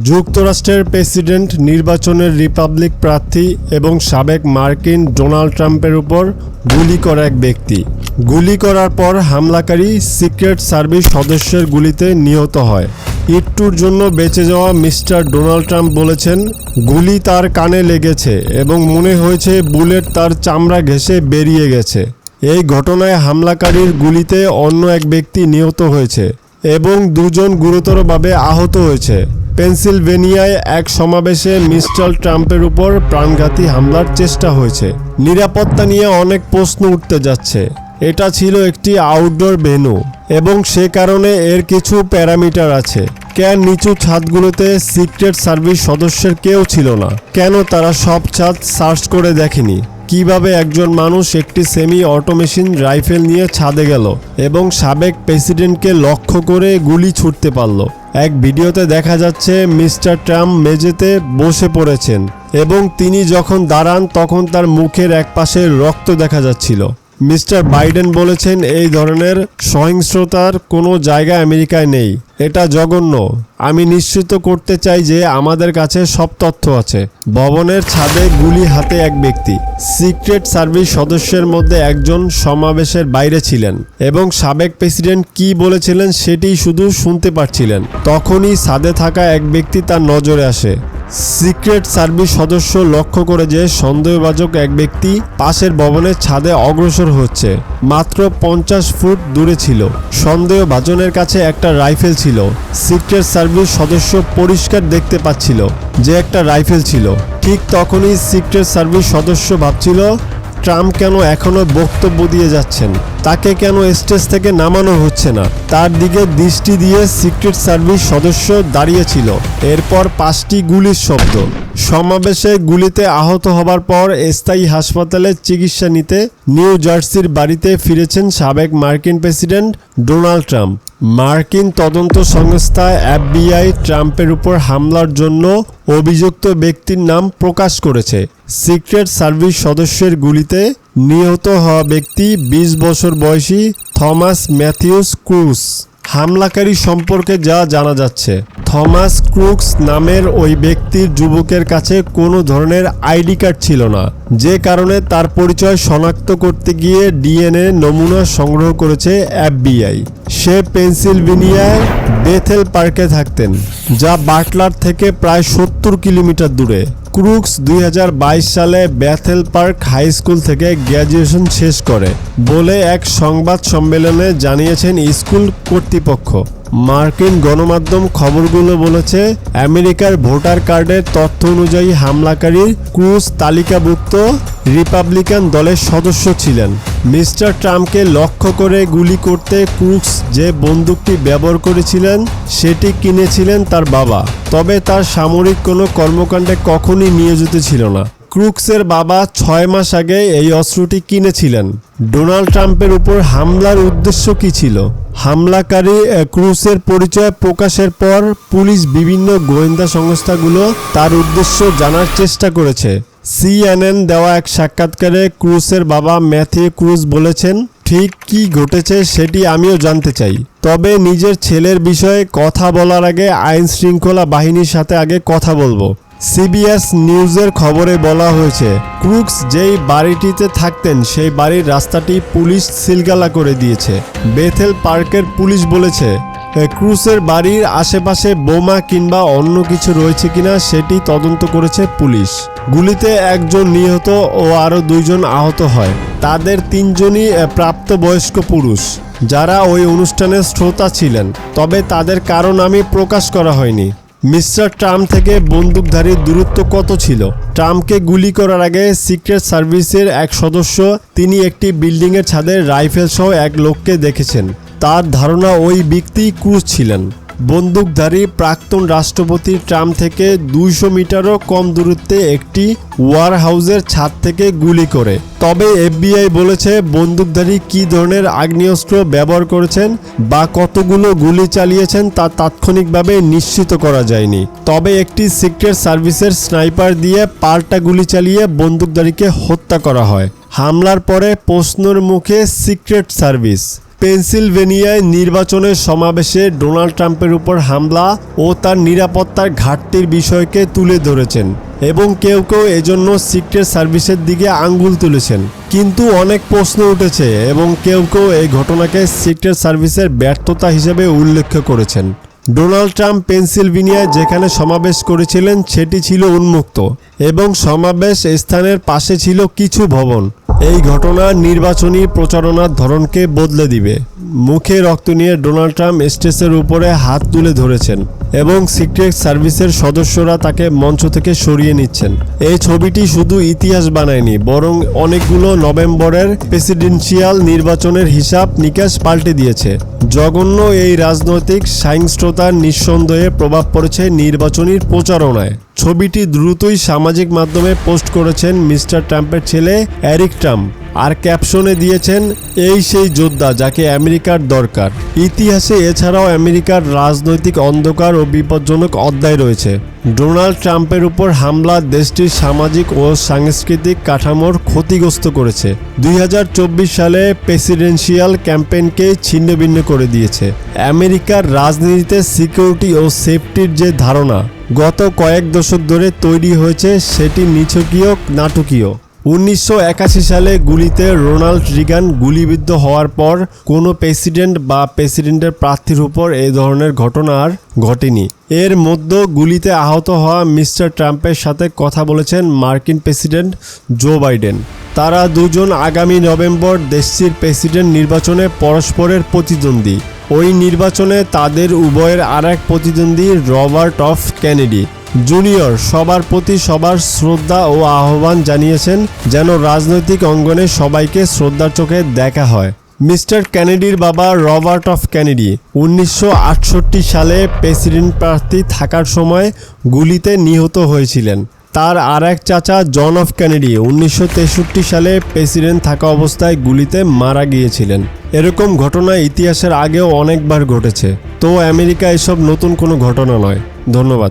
যুক্তরাষ্ট্রের প্রেসিডেন্ট, নির্বাচনের রিপাবলিক প্রার্থী এবং সাবেক মার্কিন ডোনাল্ড ট্রাম্পের উপর গুলি করা এক ব্যক্তি। গুলি করার পর হামলাকারী সিক্রেট সার্ভিস সদস্যের গুলিতে নিহত হয়। একটুর জন্য বেঁচে যাওয়া মিস্টার ডোনাল্ড ট্রাম্প বলেছেন, গুলি তার কানে লেগেছে এবং মনে হয়েছে বুলেট তার চামড়া ঘেঁষে বেরিয়ে গেছে। এই ঘটনায় হামলাকারীর গুলিতে অন্য এক ব্যক্তি নিহত হয়েছে এবং দুজন গুরুতরভাবে আহত হয়েছে। পেনসিলভেনিয়ায় এক সমাবেশে মিস্টার ট্রাম্পের উপর প্রাণঘাতী হামলার চেষ্টা হয়েছে। নিরাপত্তা নিয়ে অনেক প্রশ্ন উঠতে যাচ্ছে। এটা ছিল একটি আউটডোর ভেন্যু এবং সে কারণে এর কিছু প্যারামিটার আছে। কেন নিচু ছাদগুলোতে সিক্রেট সার্ভিস সদস্যের কেউ ছিল না? কেন তারা সব ছাদ সার্চ করে দেখেনি? কীভাবে একজন মানুষ একটি সেমি অটোমেশিন রাইফেল নিয়ে ছাদে গেল এবং সাবেক প্রেসিডেন্টকে লক্ষ্য করে গুলি ছুটতে পারল? এক ভিডিওতে দেখা যাচ্ছে মিস্টার ট্রাম্প মেঝেতে বসে পড়েছেন এবং তিনি যখন দাঁড়ান তখন তার মুখের একপাশে রক্ত দেখা যাচ্ছিল। মিস্টার বাইডেন বলেছেন, এই ধরনের সহিংসতার কোনো জায়গা আমেরিকায় নেই। এটা জঘন্য। আমি নিশ্চিত করতে চাই যে আমাদের কাছে সব তথ্য আছে। ভবনের ছাদে গুলি হাতে এক ব্যক্তি। সিক্রেট সার্ভিস সদস্যের মধ্যে একজন সমাবেশের বাইরে ছিলেন এবং সাবেক প্রেসিডেন্ট কি বলেছিলেন সেটি শুধু শুনতে পারছিলেন। তখনই ছাদে থাকা এক ব্যক্তি তার নজরে আসে। সিক্রেট সার্ভিস সদস্য লক্ষ্য করে যে সন্দেহভাজক এক ব্যক্তি পাশের ভবনের ছাদে অগ্রসর হচ্ছে। মাত্র পঞ্চাশ ফুট দূরে ছিল। সন্দেহভাজনের কাছে একটা রাইফেল ছিল। সিক্রেট সার্ভিস সদস্য পরিষ্কার দেখতে পাচ্ছিল যে একটা রাইফেল ছিল। ঠিক তখনই সিক্রেট সার্ভিস সদস্য ভাবছিল, ট্রাম্প কেন এখনও বক্তব্য দিয়ে যাচ্ছেন? তাকে কেন স্টেজ থেকে নামানো হচ্ছে না? তার দিকে দৃষ্টি দিয়ে সিক্রেট সার্ভিস সদস্য দাঁড়িয়েছিল। এরপর পাঁচটি গুলির শব্দ। সমাবেশে গুলিতে আহত হবার পর স্থায়ী হাসপাতালে চিকিৎসা নিতে নিউ জার্সির বাড়িতে ফিরেছেন সাবেক মার্কিন প্রেসিডেন্ট ডোনাল্ড ট্রাম্প। মার্কিন তদন্ত সংস্থা এফবিআই ট্রাম্পের উপর হামলার জন্য অভিযুক্ত ব্যক্তির নাম প্রকাশ করেছে। সিক্রেট সার্ভিস সদস্যের গুলিতে নিহত হওয়া ব্যক্তি বিশ বছর বয়সী থমাস ম্যাথিউস ক্রুস। হামলাকারী সম্পর্কে যা জানা যাচ্ছে, থমাস ক্রুক্স নামের ওই ব্যক্তির যুবকের কাছে কোনো ধরনের আইডি কার্ড ছিল না, যে কারণে তার পরিচয় শনাক্ত করতে গিয়ে ডিএনএ নমুনা সংগ্রহ করেছে এফবিআই। সে পেনসিলভেনিয়ায় বেথেল পার্কে থাকতেন, যা বাটলার থেকে প্রায় সত্তর কিলোমিটার দূরে। ক্রুক্স দুই সালে ব্যাথেল পার্ক হাই স্কুল থেকে গ্র্যাজুয়েশন শেষ করে বলে এক সংবাদ সম্মেলনে জানিয়েছেন স্কুল কর্তৃপক্ষ। মার্কিন গণমাধ্যম খবরগুলো বলেছে, আমেরিকার ভোটার কার্ডের তথ্য অনুযায়ী হামলাকারী ক্রুজ তালিকাভুক্ত রিপাবলিকান দলের সদস্য ছিলেন। মিস্টার ট্রাম্পকে লক্ষ্য করে গুলি করতে ক্রুক্স যে বন্দুকটি ব্যবহার করেছিলেন, সেটি কিনেছিলেন তার বাবা। তবে তার সামরিক কোনো কর্মকাণ্ডে কখনই নিয়োজিত ছিল না। ক্রুক্সের বাবা ছয় মাস আগে এই অস্ত্রটি কিনেছিলেন। ডোনাল্ড ট্রাম্পের উপর হামলার উদ্দেশ্য কি ছিল? হামলাকারী ক্রুসের পরিচয় প্রকাশের পর পুলিশ বিভিন্ন গোয়েন্দা সংস্থাগুলো তার উদ্দেশ্য জানার চেষ্টা করেছে। সিএনএন দেওয়া এক সাক্ষাৎকারে ক্রুসের বাবা ম্যাথিউ ক্রুজ বলেছেন, ঠিক কি ঘটেছে সেটি আমিও জানতে চাই। তবে নিজের ছেলের বিষয়ে কথা বলার আগে আইন শৃঙ্খলা বাহিনীর সাথে আগে কথা বলব। সিবিএস নিউজের খবরে বলা হয়েছে, ক্রুক্স যেই বাড়িটিতে থাকতেন, সেই বাড়ির রাস্তাটি পুলিশ সিলগালা করে দিয়েছে। বেথেল পার্কের পুলিশ বলেছে ক্রুসের বাড়ির আশেপাশে বোমা কিংবা অন্য কিছু রয়েছে কিনা সেটি তদন্ত করেছে পুলিশ। গুলিতে একজন নিহত ও আরও দুইজন আহত হয়। তাদের তিনজনই প্রাপ্তবয়স্ক পুরুষ, যারা ওই অনুষ্ঠানের শ্রোতা ছিলেন। তবে তাদের কারণ আমি প্রকাশ করা হয়নি। মিস্টার ট্রাম্প থেকে বন্দুকধারীর দূরত্ব কত ছিল? ট্রাম্পকে গুলি করার আগে সিক্রেট সার্ভিসের এক সদস্য, তিনি একটি বিল্ডিংয়ের ছাদে রাইফেল সহ এক লোককে দেখেছেন। তার ধারণা ওই ব্যক্তি ক্রুজ ছিলেন। বন্দুকধারী প্রাক্তন রাষ্ট্রপতি ট্রাম্প থেকে দুইশো মিটারও কম দূরত্বে একটি ওয়ার হাউসের ছাদ থেকে গুলি করে। তবে এফবিআই বলেছে বন্দুকধারী কী ধরনের আগ্নেয়াস্ত্র ব্যবহার করেছেন বা কতগুলো গুলি চালিয়েছেন তা তাৎক্ষণিকভাবে নিশ্চিত করা যায়নি। তবে একটি সিক্রেট সার্ভিসের স্নাইপার দিয়ে পাল্টা গুলি চালিয়ে বন্দুকধারীকে হত্যা করা হয়। হামলার পরে প্রশ্নর মুখে সিক্রেট সার্ভিস। পেনসিলভেনিয়ায় নির্বাচনের সমাবেশে ডোনাল্ড ট্রাম্পের উপর হামলা ও তার নিরাপত্তার ঘাটতির বিষয়কে তুলে ধরেছেন এবং কেউ কেউ এজন্য সিক্রেট সার্ভিসের দিকে আঙ্গুল তুলেছেন। কিন্তু অনেক প্রশ্ন উঠেছে এবং কেউ কেউ এই ঘটনাকে সিক্রেট সার্ভিসের ব্যর্থতা হিসেবে উল্লেখ করেছেন। ডোনাল্ড ট্রাম্প পেনসিলভেনিয়ায় যেখানে সমাবেশ করেছিলেন, সেটি ছিল উন্মুক্ত এবং সমাবেশ স্থানের পাশে ছিল কিছু ভবন। এই ঘটনা নির্বাচনী প্রচারণার ধরনকে বদলে দিবে। মুখে রক্ত নিয়ে ডোনাল্ড ট্রাম্প স্টেজের উপরে হাত তুলে ধরেছেন এবং সিক্রেট সার্ভিসের সদস্যরা তাকে মঞ্চ থেকে সরিয়ে নিচ্ছেন। এই ছবিটি শুধু ইতিহাস বানায়নি, বরং অনেকগুলো নভেম্বরের প্রেসিডেন্সিয়াল নির্বাচনের হিসাব নিকাশ পাল্টে দিয়েছে। জঘন্য এই রাজনৈতিক সাহিংস্রতার নিঃসন্দেহে প্রভাব পড়েছে নির্বাচনীর প্রচারণায়। ছবিটি দ্রুতই সামাজিক মাধ্যমে পোস্ট করেছেন মিস্টার ট্রাম্পের ছেলে অ্যারিক ট্রাম্প। আর ক্যাপশনে দিয়েছেন, এই সেই যোদ্ধা যাকে আমেরিকার দরকার। ইতিহাসে এছাড়াও আমেরিকার রাজনৈতিক অন্ধকার ও বিপজ্জনক অধ্যায় রয়েছে। ডোনাল্ড ট্রাম্পের উপর হামলা দেশটির সামাজিক ও সাংস্কৃতিক কাঠামোর ক্ষতিগ্রস্ত করেছে। দুই হাজার চব্বিশ সালে প্রেসিডেন্সিয়াল ক্যাম্পেইনকে ছিন্নভিন্ন করে দিয়েছে। আমেরিকার রাজনীতিতে সিকিউরিটি ও সেফটির যে ধারণা, গত কয়েক দশক ধরে তৈরি হয়েছে সেটি নিছকীয়, নাটকীয়। উনিশশো একাশি সালে গুলিতে রোনাল্ড রিগান গুলিবিদ্ধ হওয়ার পর কোনো প্রেসিডেন্ট বা প্রেসিডেন্টের প্রার্থীর উপর এই ধরনের ঘটনা আর ঘটেনি। এর মধ্যে গুলিতে আহত হওয়া মিস্টার ট্রাম্পের সাথে কথা বলেছেন মার্কিন প্রেসিডেন্ট জো বাইডেন। তারা দুজন আগামী নভেম্বর দেশটির প্রেসিডেন্ট নির্বাচনে পরস্পরের প্রতিদ্বন্দ্বী। ওই নির্বাচনে তাদের উভয়ের আর এক প্রতিদ্বন্দ্বী রবার্ট অফ কেনেডি। জুনিয়র সবার প্রতি সবার শ্রদ্ধা ও আহ্বান জানিয়েছেন যেন রাজনৈতিক অঙ্গনে সবাইকে শ্রদ্ধার চোখে দেখা হয়। মিস্টার ক্যানেডির বাবা রবার্ট অফ ক্যানেডি উনিশশো সালে প্রেসিডেন্ট প্রার্থী থাকার সময় গুলিতে নিহত হয়েছিলেন। তার আর এক চাচা জন অফ ক্যানেডি উনিশশো সালে প্রেসিডেন্ট থাকা অবস্থায় গুলিতে মারা গিয়েছিলেন। এরকম ঘটনা ইতিহাসের আগেও অনেকবার ঘটেছে। তো আমেরিকা এসব নতুন কোনো ঘটনা নয়। ধন্যবাদ।